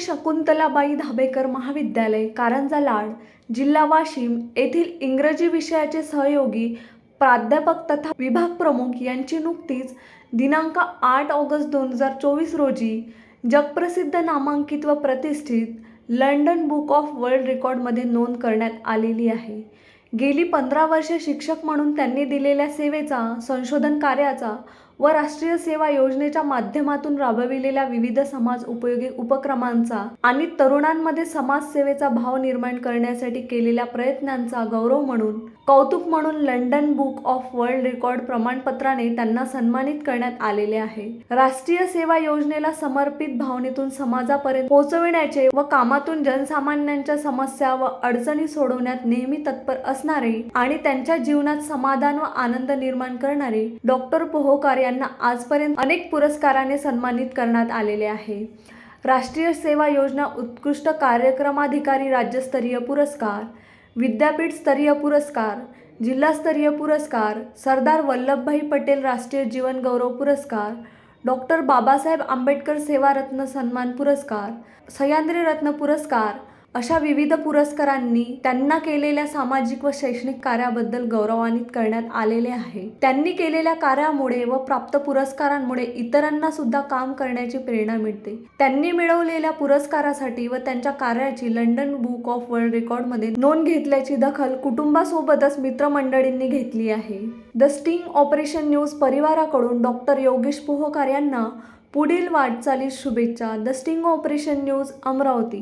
शकुंतलाबाई धाबेकर महाविद्यालय कारंजा लाड जिल्हा वाशिम येथील इंग्रजी विषयाचे सहयोगी प्राध्यापक तथा विभाग प्रमुख यांची नुकतीच दिनांक आठ ऑगस्ट दोन हजार चोवीस रोजी जगप्रसिद्ध नामांकित व प्रतिष्ठित लंडन बुक ऑफ वर्ल्ड रेकॉर्डमध्ये नोंद करण्यात आलेली आहे. गेली पंधरा वर्षे शिक्षक म्हणून त्यांनी दिलेल्या सेवेचा संशोधन कार्याचा व राष्ट्रीय सेवा योजनेच्या माध्यमातून राबविलेल्या विविध समाज उपयोगी उपक्रमांचा आणि तरुणांमध्ये समाजसेवेचा भाव निर्माण करण्यासाठी केलेल्या प्रयत्नांचा गौरव म्हणून कौतुक म्हणून London book of world record प्रमाणपत्राने त्यांना सन्मानित करण्यात आलेले आहे. राष्ट्रीय सेवा योजनेला समर्पित भावनेतून समाजापर्यंत पोहोचविण्याचे व कामातून जनसामान्यांच्या समस्या व अडचणी सोडवण्यात नेहमी तत्पर असणारे आणि त्यांच्या जीवनात समाधान व आनंद निर्माण करणारे डॉक्टर पोहोकार यांना आजपर्यंत अनेक पुरस्काराने सन्मानित करण्यात आलेले आहे. राष्ट्रीय सेवा योजना उत्कृष्ट कार्यक्रमाधिकारी राज्यस्तरीय पुरस्कार विद्यापीठस्तरीय पुरस्कार जिल्हास्तरीय पुरस्कार सरदार वल्लभभाई पटेल राष्ट्रीय जीवन गौरव पुरस्कार डॉक्टर बाबासाहेब आंबेडकर सेवारत्न सन्मान पुरस्कार सह्याद्री रत्न पुरस्कार अशा विविध पुरस्कारांनी त्यांना केलेल्या सामाजिक व शैक्षणिक कार्याबद्दल गौरवान्वित करण्यात आलेले आहे. त्यांनी केलेल्या कार्यामुळे व प्राप्त पुरस्कारांमुळे इतरांना सुद्धा काम करण्याची प्रेरणा मिळते. त्यांनी मिळवलेल्या पुरस्कारासाठी व त्यांच्या कार्याची लंडन बुक ऑफ वर्ल्ड रेकॉर्डमध्ये नोंद घेतल्याची दखल कुटुंबासोबतच मित्रमंडळींनी घेतली आहे. द स्टिंग ऑपरेशन न्यूज परिवाराकडून डॉक्टर योगेश पोहकार यांना पुढील वाटचालीस शुभेच्छा. The sting operation news Amravati.